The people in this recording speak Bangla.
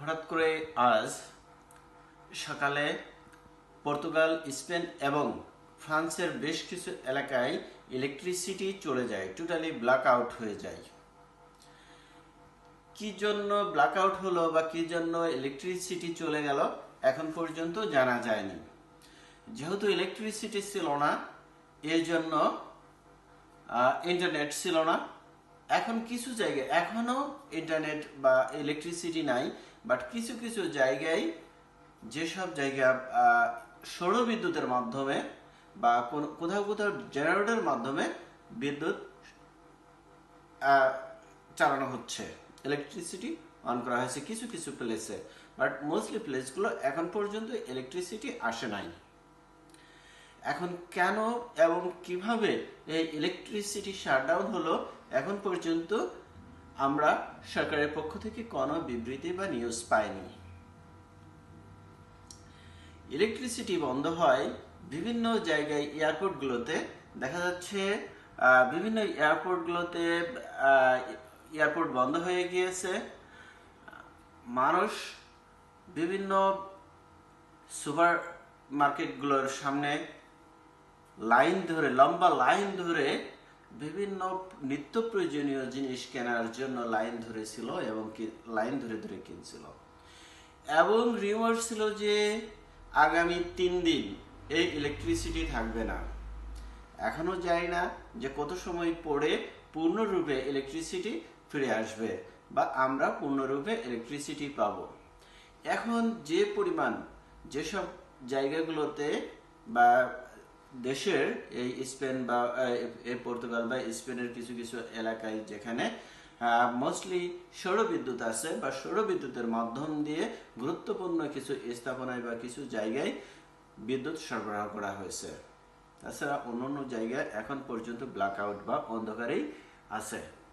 হঠাৎ করে আজ সকালে পর্তুগাল, স্পেন এবং ফ্রান্সের বেশ কিছু এলাকায় ইলেকট্রিসিটি চলে যায় টোটালি ব্ল্যাক আউট হয়ে যায়। কি জন্য ব্ল্যাক আউট হলো বা কি জন্য ইলেকট্রিসিটি চলে গেল এখন পর্যন্ত জানা যায়নি। যেহেতু ইলেকট্রিসিটি ছিল না এর জন্য ইন্টারনেট ছিল না এখন কিছু জায়গায়, এখনও ইন্টারনেট বা ইলেকট্রিসিটি নাই বাট কিছু কিছু জায়গায়, যেসব জায়গা সৌর বিদ্যুতের মাধ্যমে বা কোন- কোথাও কোথাও জেনারেটরের মাধ্যমে বিদ্যুৎ চালানো হচ্ছে। ইলেকট্রিসিটি অন করা হয়েছে কিছু কিছু প্লেসে বাট মোস্টলি প্লেসগুলো এখন পর্যন্ত ইলেকট্রিসিটি আসে নাই। এখন কেন এবং কীভাবে এই ইলেকট্রিসিটি শাটডাউন হলো, এখন পর্যন্ত আমরা সরকারের পক্ষ থেকে কোনো বিবৃতি বা নিউজ পাইনি। ইলেকট্রিসিটি বন্ধ হয় বিভিন্ন জায়গায় এয়ারপোর্টগুলোতে। দেখা যাচ্ছে বিভিন্ন এয়ারপোর্টগুলোতে এয়ারপোর্ট বন্ধ হয়ে গিয়েছে। মানুষ বিভিন্ন সুপার মার্কেটগুলোর সামনে লাইন ধরে, লম্বা লাইন ধরে বিভিন্ন নিত্য প্রয়োজনীয় জিনিস কেনার জন্য লাইন ধরেছিল এবং কি, লাইন ধরে ধরে কিনছিল। এবং রিউমার ছিল যে আগামী তিন দিন এই ইলেকট্রিসিটি থাকবে না। এখনও জানি না যে কত সময় পরে পূর্ণরূপে ইলেকট্রিসিটি ফিরে আসবে বা আমরা পূর্ণরূপে ইলেকট্রিসিটি পাবো। এখন যে পরিমাণ যেসব জায়গাগুলোতে বা দেশের এই স্পেন বা এই পর্তুগাল বা স্পেনের কিছু কিছু এলাকায় যেখানে মোস্টলি সৌরবিদ্যুৎ আছে বা সৌরবিদ্যুতের মাধ্যম দিয়ে গুরুত্বপূর্ণ কিছু স্থাপনায় বা কিছু জায়গায় বিদ্যুৎ সরবরাহ করা হয়েছে। তাছাড়া অন্য অন্য জায়গায় এখন পর্যন্ত ব্ল্যাক আউট বা অন্ধকারেই আছে।